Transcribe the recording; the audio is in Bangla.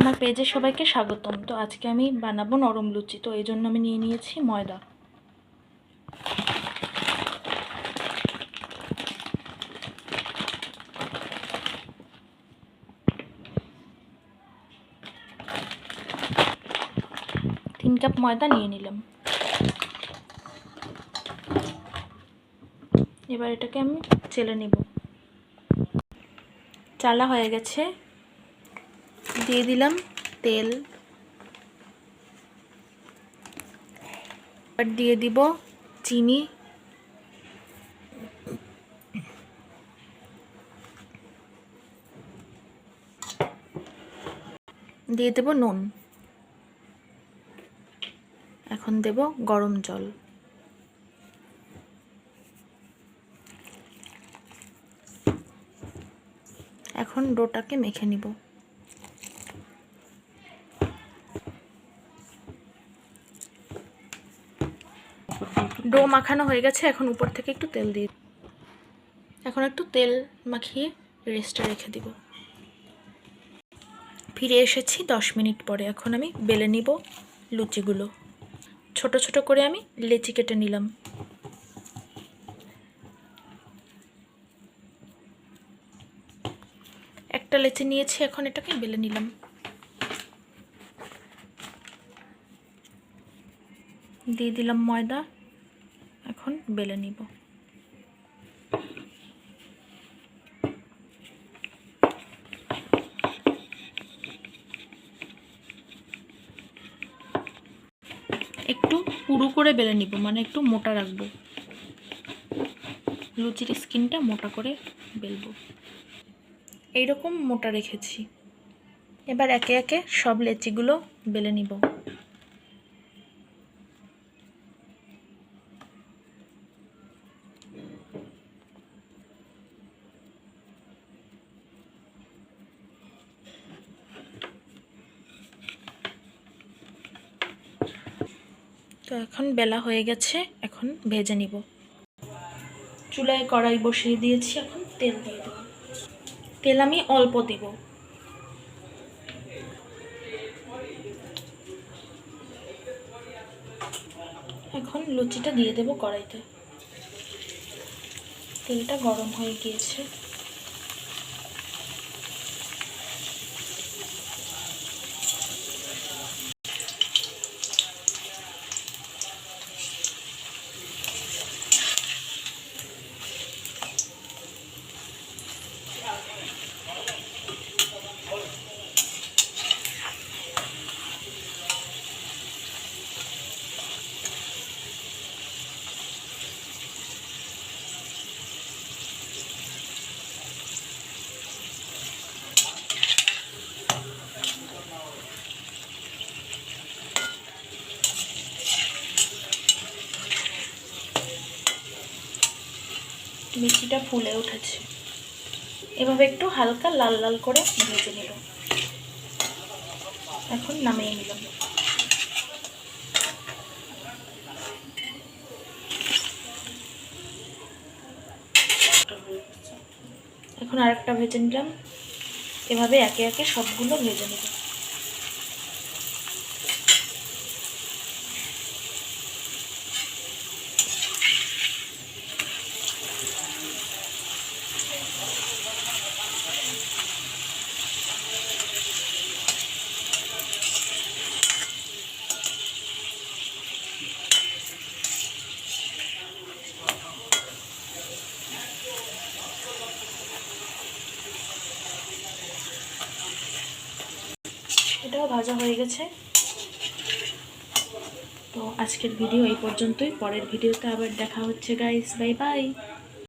আমার পেজে সবাইকে স্বাগতম। তো আজকে আমি বানাবো নরম লুচি। তো এই জন্য আমি নিয়ে নিয়েছি ময়দা। তিন কাপ ময়দা নিয়ে নিলাম। এবার এটাকে আমি চেলে নেব। চালা হয়ে গেছে। দিয়ে দিলাম তেল। দিয়ে দিব চিনি। দিয়ে দেব নুন। এখন দেব গরম জল। এখন ডোটাকে মেখে নিব। ডো মাখানো হয়ে গেছে, এখন উপর থেকে একটু তেল দিয়ে এখন একটু তেল মাখিয়ে রেস্টে রেখে দিব। ফিরে এসেছি দশ মিনিট পরে, এখন আমি বেলে নিব লুচিগুলো। ছোট ছোট করে আমি লেচি কেটে নিলাম। একটা লেচি নিয়েছি, এখন এটাকে বেলে নিলাম। দিয়ে দিলাম ময়দা। এখন বেলে নিব। একটু পুরু করে বেলে নিব মানে একটু মোটা রাখব। লুচির স্কিনটা মোটা করে বেলবো। এইরকম মোটা রেখেছি। এবার একে একে সব লেচিগুলো বেলে নিব। তো এখন বেলা হয়ে গেছে, এখন ভেজে নিব। চুলায় কড়াই বসিয়ে দিয়েছি, এখন তেল দিয়ে দেব। তেল আমি অল্প দেব। এখন লুচিটা দিয়ে দেব কড়াইতে। তেলটা গরম হয়ে গিয়েছে। মিষ্টিটা ফুলে উঠেছে। এভাবে একটু হালকা লাল লাল করে ভেজে নিল। এখন নামিয়ে নিলাম এখন আরেকটা ভেজে নিলাম। এভাবে একে একে সবগুলো ভেজে নিব এটাও ভাজা হয়ে গেছে। তো আজকের ভিডিও এই পর্যন্তই। পরের ভিডিওতে আবার দেখা হচ্ছে গাইস বাই বাই